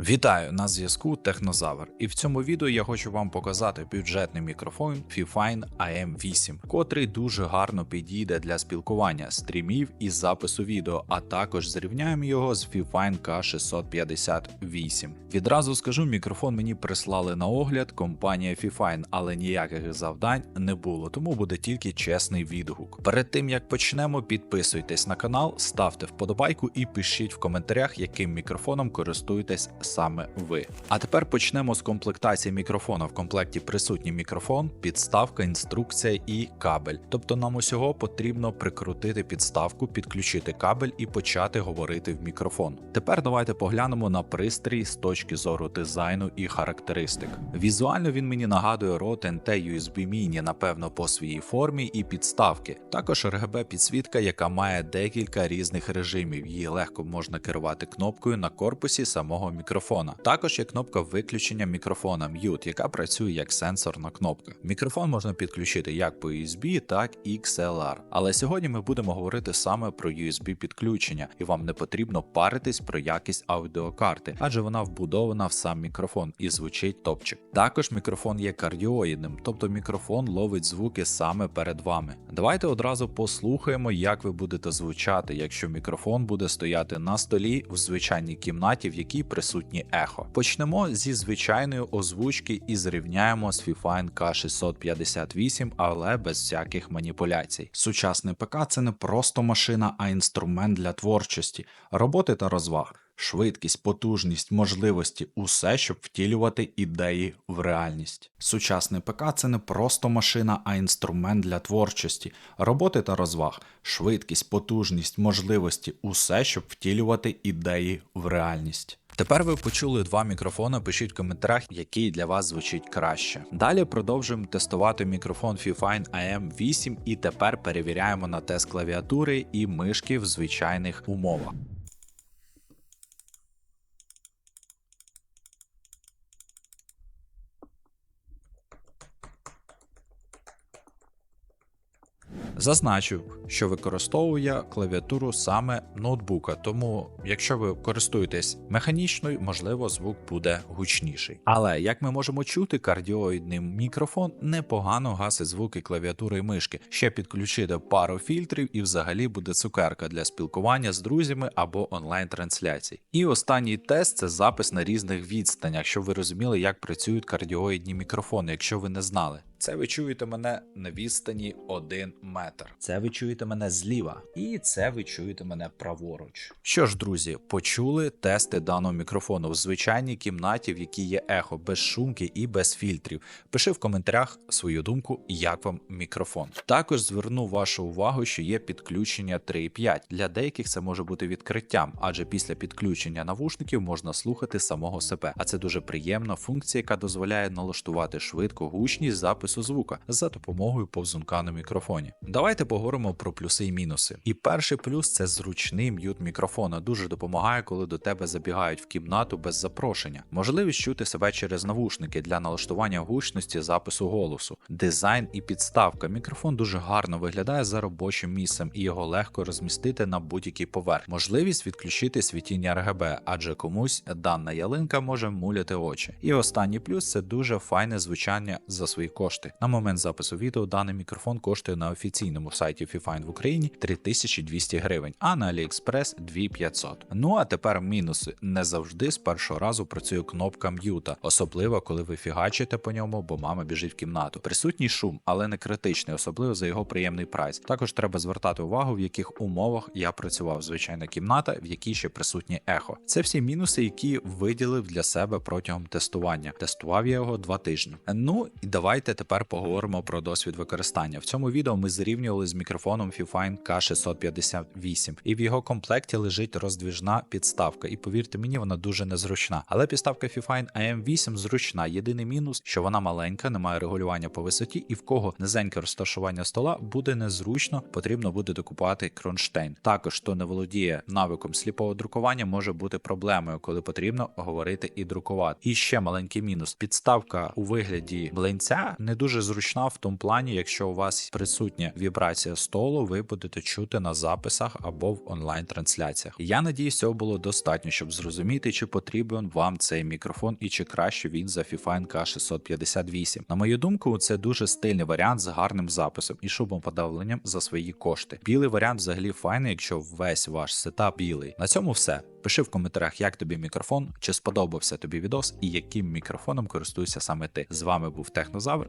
Вітаю на зв'язку Технозавр, і в цьому відео я хочу вам показати бюджетний мікрофон Fifine AM8, котрий дуже гарно підійде для спілкування, стрімів і запису відео, а також зрівняємо його з Fifine K658. Відразу скажу, мікрофон мені прислали на огляд компанія Fifine, але ніяких завдань не було, тому буде тільки чесний відгук. Перед тим як почнемо, підписуйтесь на канал, ставте вподобайку і пишіть в коментарях, яким мікрофоном користуєтесь саме ви. А тепер почнемо з комплектації мікрофона. В комплекті присутній мікрофон, підставка, інструкція і кабель. Тобто нам усього потрібно прикрутити підставку, підключити кабель і почати говорити в мікрофон. Тепер давайте поглянемо на пристрій з точки зору дизайну і характеристик. Візуально він мені нагадує Rode NT USB Mini, напевно, по своїй формі і підставки. Також RGB підсвітка, яка має декілька різних режимів. Її легко можна керувати кнопкою на корпусі самого мікрофона. Також є кнопка виключення мікрофона Mute, яка працює як сенсорна кнопка. Мікрофон можна підключити як по USB, так і XLR. Але сьогодні ми будемо говорити саме про USB підключення, і вам не потрібно паритись про якість аудіокарти, адже вона вбудована в сам мікрофон і звучить топчик. Також мікрофон є кардіоїдним, тобто мікрофон ловить звуки саме перед вами. Давайте одразу послухаємо, як ви будете звучати, якщо мікрофон буде стояти на столі в звичайній кімнаті, в якій присутні ехо. Почнемо зі звичайної озвучки і зрівняємо з Fifine K658, але без всяких маніпуляцій. Сучасний ПК це не просто машина, а інструмент для творчості, роботи та розваг. Швидкість, потужність, можливості усе, щоб втілювати ідеї в реальність. Сучасний ПК це не просто машина, а інструмент для творчості, роботи та розваг, швидкість, потужність, можливості усе, щоб втілювати ідеї в реальність. Тепер ви почули два мікрофони. Пишіть в коментарях, який для вас звучить краще. Далі продовжуємо тестувати мікрофон Fifine AM8 і тепер перевіряємо на тест клавіатури і мишки в звичайних умовах. Зазначив, що використовує клавіатуру саме ноутбука, тому якщо ви користуєтесь механічною, можливо, звук буде гучніший. Але як ми можемо чути, кардіоїдний мікрофон непогано гасить звуки клавіатури і мишки. Ще підключити пару фільтрів і взагалі буде цукерка для спілкування з друзями або онлайн-трансляцій. І останній тест це запис на різних відстанях, щоб ви розуміли, як працюють кардіоїдні мікрофони, якщо ви не знали. Це ви чуєте мене на відстані 1 метр. Це ви чуєте мене зліва. І це ви чуєте мене праворуч. Що ж, друзі, почули тести даного мікрофону в звичайній кімнаті, в якій є ехо, без шумки і без фільтрів. Пиши в коментарях свою думку, як вам мікрофон. Також зверну вашу увагу, що є підключення 3.5. Для деяких це може бути відкриттям, адже після підключення навушників можна слухати самого себе. А це дуже приємна функція, яка дозволяє налаштувати швидко гучність запису звука за допомогою повзунка на мікрофоні. Давайте поговоримо про плюси і мінуси. І перший плюс це зручний м'ют мікрофона. Дуже допомагає, коли до тебе забігають в кімнату без запрошення. Можливість чути себе через навушники для налаштування гучності запису голосу, дизайн і підставка. Мікрофон дуже гарно виглядає за робочим місцем і його легко розмістити на будь-який поверх. Можливість відключити світіння RGB, адже комусь дана ялинка може муляти очі. І останній плюс це дуже файне звучання за свої кошти. На момент запису відео даний мікрофон коштує на офіційному сайті Fifine в Україні 3200 гривень, а на AliExpress 2500. Ну а тепер мінуси. Не завжди з першого разу працює кнопка м'юта, особливо коли ви фігачите по ньому, бо мама біжить в кімнату. Присутній шум, але не критичний, особливо за його приємний прайс. Також треба звертати увагу, в яких умовах я працював. Звичайна кімната, в якій ще присутнє ехо. Це всі мінуси, які виділив для себе протягом тестування. Тестував я його два тижні. Ну і давайте тепер поговоримо про досвід використання. В цьому відео ми зрівнювали з мікрофоном Fifine K658, і в його комплекті лежить роздвіжна підставка. І повірте мені, вона дуже незручна. Але підставка Fifine AM8 зручна. Єдиний мінус, що вона маленька, не має регулювання по висоті, і в кого низеньке розташування стола буде незручно, потрібно буде докупати кронштейн. Також хто не володіє навиком сліпого друкування, може бути проблемою, коли потрібно говорити і друкувати. І ще маленький мінус: підставка у вигляді блинця не дуже зручна в тому плані, якщо у вас присутня вібрація столу, ви будете чути на записах або в онлайн-трансляціях. Я надіюсь, цього було достатньо, щоб зрозуміти, чи потрібен вам цей мікрофон і чи краще він за FIFA NK658. На мою думку, це дуже стильний варіант з гарним записом і шумоподавленням за свої кошти. Білий варіант взагалі файний, якщо весь ваш сетап білий. На цьому все. Пиши в коментарях, як тобі мікрофон, чи сподобався тобі відос і яким мікрофоном користуєшся саме ти. З вами був Технозавр.